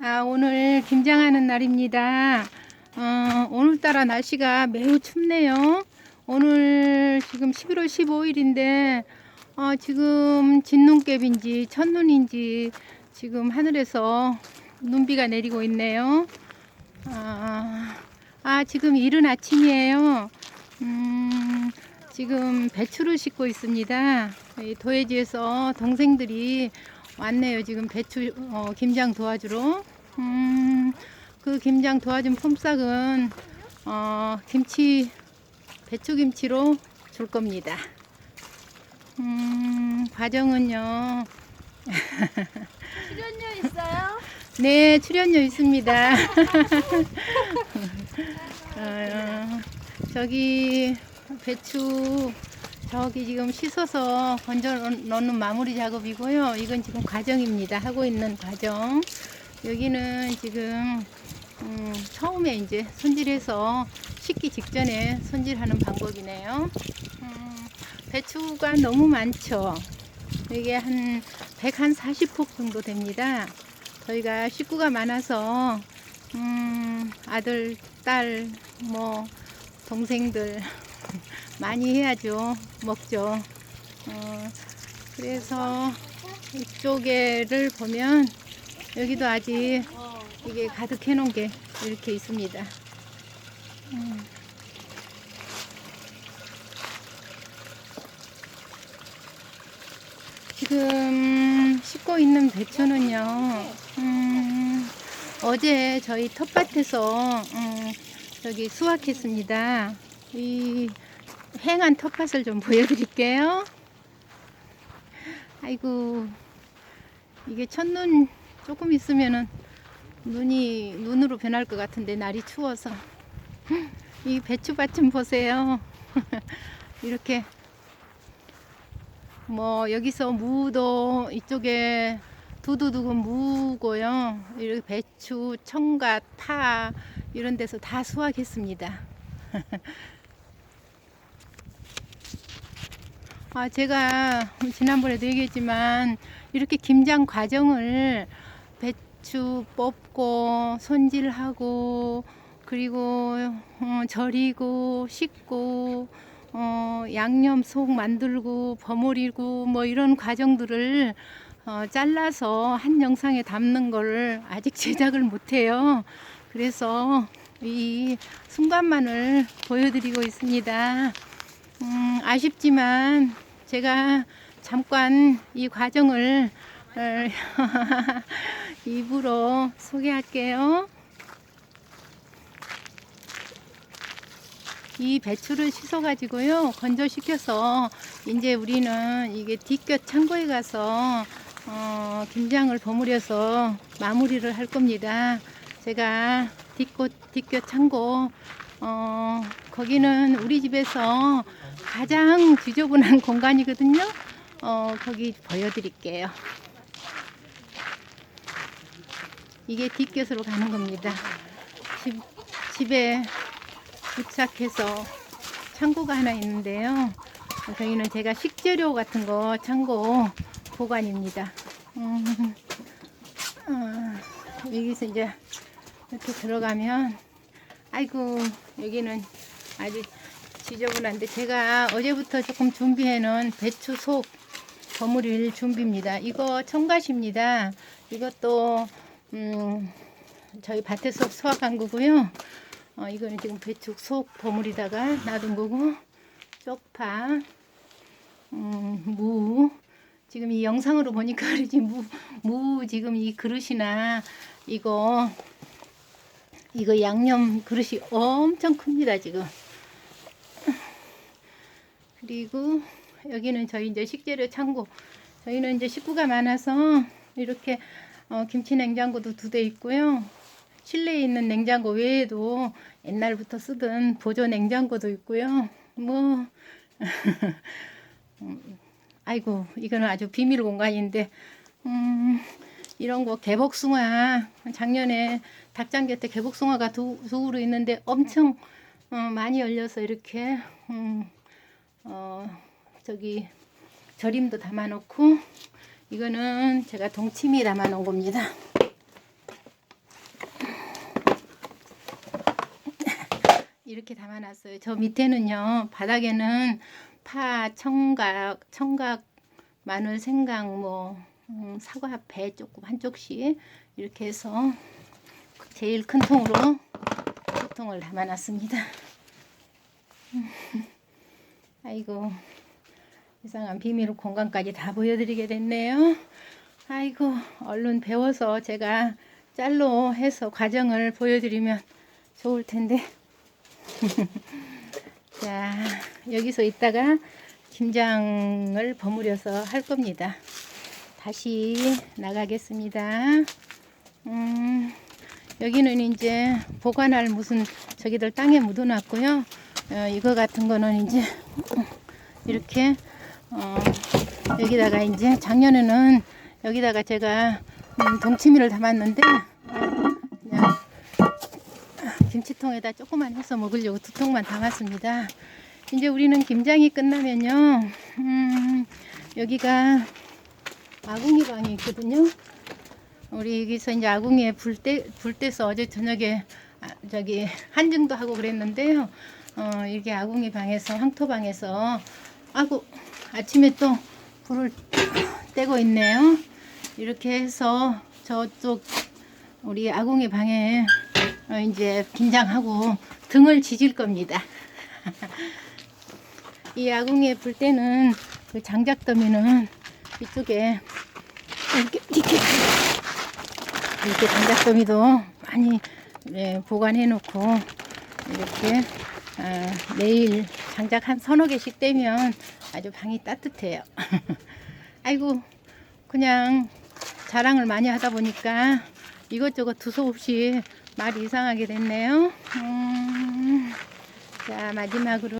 아, 오늘 김장하는 날입니다. 어, 오늘따라 날씨가 매우 춥네요. 오늘 지금 11월 15일인데, 어, 지금 진눈깨비인지 첫눈인지 지금 하늘에서 눈비가 내리고 있네요. 아, 아, 지금 이른 아침이에요. 음, 지금 배추를 싣고 있습니다. 이 도해지에서 동생들이 왔네요. 지금 배추 어, 김장 도와주러. 음, 그 김장 도와준 폼싹은 어, 김치 배추 김치로 줄 겁니다. 음, 과정은요. 출연료 있어요? 네, 출연료 있습니다. 어, 저기 배추 저기 지금 씻어서 건져 넣는 마무리 작업이고요. 이건 지금 과정입니다. 하고 있는 과정. 여기는 지금 음, 처음에 이제 손질해서 씻기 직전에 손질하는 방법이네요. 음, 배추가 너무 많죠. 이게 한 140폭 정도 됩니다. 저희가 식구가 많아서 음, 아들, 딸, 뭐 동생들 많이 해야죠. 먹죠. 어, 그래서 이쪽에를 보면 여기도 아직 이게 가득 해 놓은 게 이렇게 있습니다. 음. 지금 씻고 있는 배추는요, 음, 어제 저희 텃밭에서 음, 저기 수확했습니다. 이 횡한 텃밭을 좀 보여드릴게요. 아이고, 이게 첫눈 조금 있으면은 눈이 눈으로 변할 것 같은데 날이 추워서 이 배추밭 좀 보세요. 이렇게 뭐 여기서 무도 이쪽에 두두두근 무고요. 이렇게 배추, 청갓, 파 이런 데서 다 수확했습니다. 아, 제가 지난번에도 얘기했지만 이렇게 김장 과정을 배추 뽑고 손질하고 그리고 어, 절이고 씻고 어, 양념 속 만들고 버무리고 뭐 이런 과정들을 어, 잘라서 한 영상에 담는 걸 아직 제작을 못해요. 그래서 이 순간만을 보여드리고 있습니다. 음, 아쉽지만 제가 잠깐 이 과정을 어, 입으로 소개할게요. 이 배추를 씻어가지고요 건조시켜서 이제 우리는 이게 뒷곁 창고에 가서 어, 김장을 버무려서 마무리를 할 겁니다. 제가 뒷꽃 뒷곁 창고 어, 거기는 우리 집에서 가장 지저분한 공간이거든요. 어, 거기 보여드릴게요. 이게 뒷곁으로 가는 겁니다. 집, 집에 도착해서 창고가 하나 있는데요. 저희는 제가 식재료 같은 거 창고 보관입니다. 음, 어, 여기서 이제 이렇게 들어가면 아이고 여기는 아주 지저분한데 제가 어제부터 조금 준비해 놓은 배추 속 버무릴 준비입니다. 이거 청갓입니다. 이것도 음, 저희 밭에서 수확한 거고요. 어, 이거는 지금 배추 속 버무리다가 놔둔 거고 쪽파 음, 무 지금 이 영상으로 보니까 무, 무 지금 이 그릇이나 이거 이거 양념 그릇이 엄청 큽니다 지금. 그리고 여기는 저희 이제 식재료 창고. 저희는 이제 식구가 많아서 이렇게 어, 김치 냉장고도 두 대 있고요. 실내에 있는 냉장고 외에도 옛날부터 쓰던 보조 냉장고도 있고요. 뭐 음, 아이고 이거는 아주 비밀 공간인데 음, 이런 거 개복숭아 작년에 닭장개 때 개복숭아가 두, 두루 있는데 엄청 어, 많이 열려서 이렇게 음, 어, 저기 절임도 담아놓고 이거는 제가 동치미 담아놓은 겁니다. 이렇게 담아놨어요. 저 밑에는요 바닥에는 파, 청각, 청각, 마늘, 생강 뭐 음, 사과, 배 조금 한쪽씩 이렇게 해서 제일 큰 통으로 두 통을 담아놨습니다. 음, 아이고 이상한 비밀 공간까지 다 보여드리게 됐네요. 아이고 얼른 배워서 제가 짤로 해서 과정을 보여드리면 좋을 텐데. 자 여기서 있다가 김장을 버무려서 할 겁니다. 다시 나가겠습니다. 음, 여기는 이제 보관할 무슨 저기들 땅에 묻어놨고요. 어, 이거 같은 거는 이제 이렇게 어, 여기다가 이제 작년에는 여기다가 제가 음, 동치미를 담았는데 그냥 김치통에다 조금만 해서 먹으려고 두 통만 담았습니다. 이제 우리는 김장이 끝나면요, 음, 여기가 아궁이 방이 있거든요. 우리 여기서 이제 아궁이에 불 때, 불 때서 어제 저녁에 아, 저기 한증도 하고 그랬는데요. 어, 이렇게 아궁이 방에서 황토방에서 아구 아침에 또 불을 떼고 있네요. 이렇게 해서 저쪽 우리 아궁이 방에 어, 이제 김장하고 등을 지질 겁니다. 이 아궁이에 불 때는 그 장작 더미는 이쪽에 이렇게 이렇게 이렇게 장작더미도 많이 네, 보관해 놓고 이렇게 아, 내일 장작 한 서너 개씩 떼면 아주 방이 따뜻해요. 아이고 그냥 자랑을 많이 하다 보니까 이것저것 두서없이 말이 이상하게 됐네요. 음, 자 마지막으로